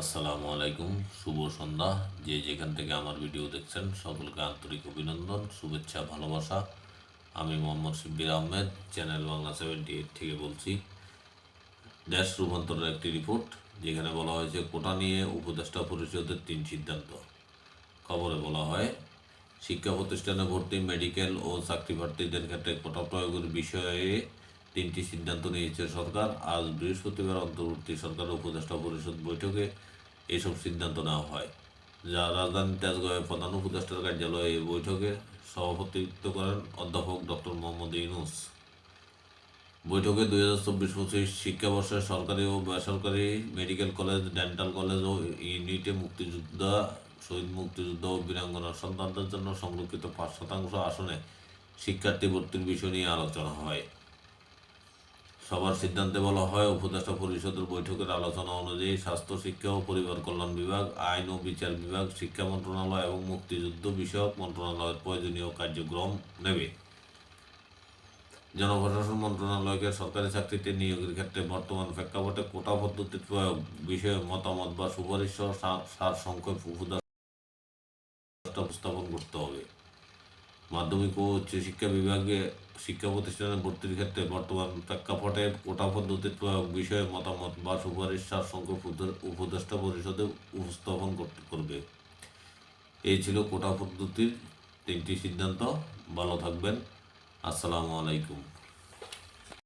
আসসালামু আলাইকুম, শুভ সন্ধ্যা। যে যেখান থেকে আমার ভিডিও দেখছেন, সকলকে আন্তরিক অভিনন্দন, শুভেচ্ছা, ভালোবাসা। আমি Mohammad Shibbir Ahmed, channel Bangla seventy eight থেকে বলছি। দেশ রূপান্তরের একটি রিপোর্ট, যেখানে বলা হয়েছে, কোটা নিয়ে উপদেষ্টা পরিষদের তিন সিদ্ধান্ত। খবরে বলা হয়, শিক্ষা প্রতিষ্ঠানে ভর্তি মেডিকেল ও চাকরি প্রার্থীদের ক্ষেত্রে কোটা প্রয়োগের বিষয়ে তিনটি সিদ্ধান্ত নিয়েছে সরকার। আজ বৃহস্পতিবার অন্তর্বর্তী সরকারের উপদেষ্টা পরিষদ বৈঠকে এসব সিদ্ধান্ত নেওয়া হয়। যা রাজধানী তেজগাঁওয়ের প্রধান উপদেষ্টার কার্যালয়ে এই বৈঠকে সভাপতিত্ব করেন অধ্যাপক ডক্টর মোহাম্মদ ইউনুস। বৈঠকে দুই হাজার চব্বিশ পঁচিশ শিক্ষাবর্ষে সরকারি ও বেসরকারি মেডিকেল কলেজ, ডেন্টাল কলেজ ও ইউনিটে মুক্তিযোদ্ধা, শহীদ মুক্তিযুদ্ধ ও বীরাঙ্গনার সন্তানদের জন্য সংরক্ষিত পাঁচ শতাংশ আসনে শিক্ষার্থী ভর্তির বিষয় নিয়ে আলোচনা হয়। সবার সিদ্ধান্তে বলা হয়, উপদেষ্টা পরিষদের বৈঠকের আলোচনা অনুযায়ী স্বাস্থ্য, শিক্ষা ও পরিবার কল্যাণ বিভাগ, আইন ও বিচার বিভাগ, শিক্ষা মন্ত্রণালয় এবং মুক্তিযুদ্ধ বিষয়ক মন্ত্রণালয়ের প্রয়োজনীয় কার্যক্রম নেবে। জনপ্রশাসন মন্ত্রণালয়কে সরকারি চাকরিতে নিয়োগের ক্ষেত্রে বর্তমান প্রেক্ষাপটে কোটা পদ্ধতির প্রয়োগ বিষয়ে মতামত বা সুপারিশ সার সংক্ষেপ উপদেষ্টা উপস্থাপন করতে হবে। মাধ্যমিক ও উচ্চশিক্ষা বিভাগে শিক্ষা প্রতিষ্ঠানে ভর্তির ক্ষেত্রে বর্তমান প্রেক্ষাপটে কোটা পদ্ধতির প্রয়োগ বিষয়ে মতামত বা সুপারিশ সংখ্যক উপদেষ্টা পরিষদে উপস্থাপন করবে। এই ছিল কোটা পদ্ধতির তিনটি সিদ্ধান্ত। ভালো থাকবেন। আসসালামু আলাইকুম।